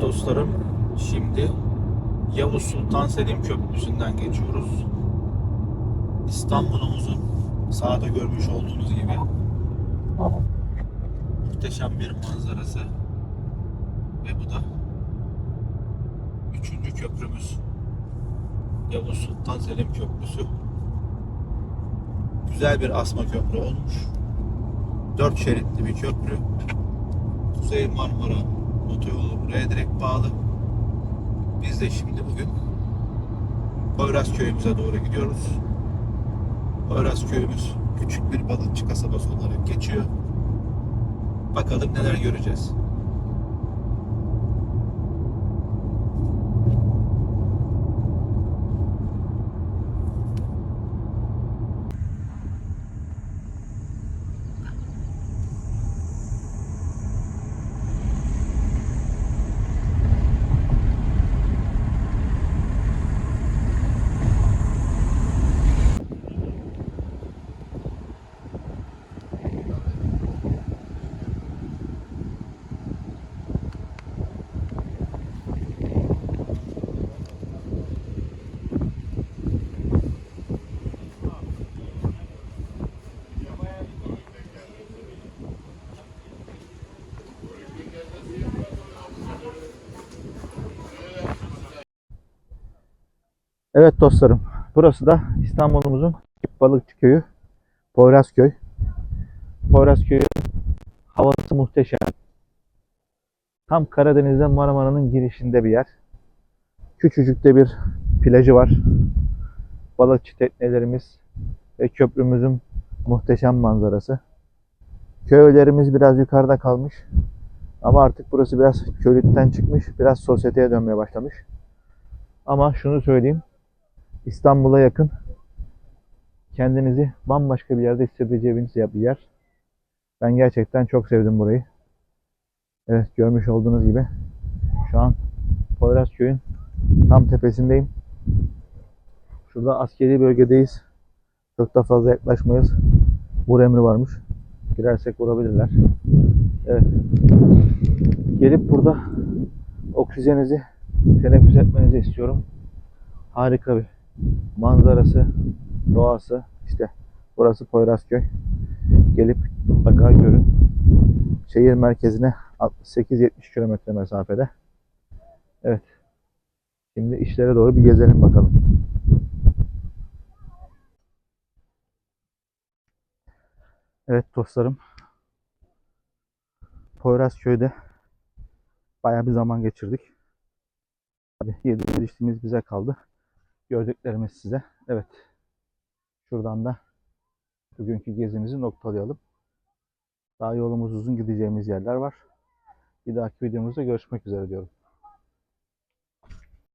dostlarım, şimdi Yavuz Sultan Selim Köprüsü'nden geçiyoruz. İstanbul'umuzun sağda görmüş olduğunuz gibi muhteşem bir manzarası ve bu da üçüncü köprümüz. Yavuz Sultan Selim Köprüsü. Güzel bir asma köprü olmuş. Dört şeritli bir köprü. Kuzey Marmara otoyolu buraya direkt bağlı. Biz de şimdi bugün Poyraz köyümüze doğru gidiyoruz. Poyraz köyümüz küçük bir balıkçı kasabası olarak geçiyor. Bakalım neler göreceğiz. Evet dostlarım, burası da İstanbul'umuzun balıkçı köyü, Poyrazköy. Poyrazköy havası muhteşem. Tam Karadeniz'den Marmara'nın girişinde bir yer. Küçücük de bir plajı var. Balıkçı teknelerimiz ve köprümüzün muhteşem manzarası. Köylerimiz biraz yukarıda kalmış. Ama artık burası biraz köylükten çıkmış, biraz sosyeteye dönmeye başlamış. Ama şunu söyleyeyim, İstanbul'a yakın kendinizi bambaşka bir yerde hissedeceğiniz bir yer. Ben gerçekten çok sevdim burayı. Evet görmüş olduğunuz gibi şu an Poyrazköy'ün tam tepesindeyim. Şurada askeri bölgedeyiz. Çok da fazla yaklaşmayız. Vur emri varmış. Girersek vurabilirler. Evet. Gelip burada oksijenizi teneffüs etmenizi istiyorum. Harika bir manzarası, doğası. İşte burası Poyrazköy. Gelip mutlaka görün. Şehir merkezine 68-70 kilometre mesafede. Evet. Şimdi işlere doğru bir gezelim bakalım. Evet dostlarım. Poyrazköy'de bayağı bir zaman geçirdik. Hadi yediğimiz içtiğimiz bize kaldı. Gördüklerimiz size. Evet. Şuradan da bugünkü gezimizi noktalayalım. Daha yolumuz uzun gideceğimiz yerler var. Bir dahaki videomuzda görüşmek üzere diyorum.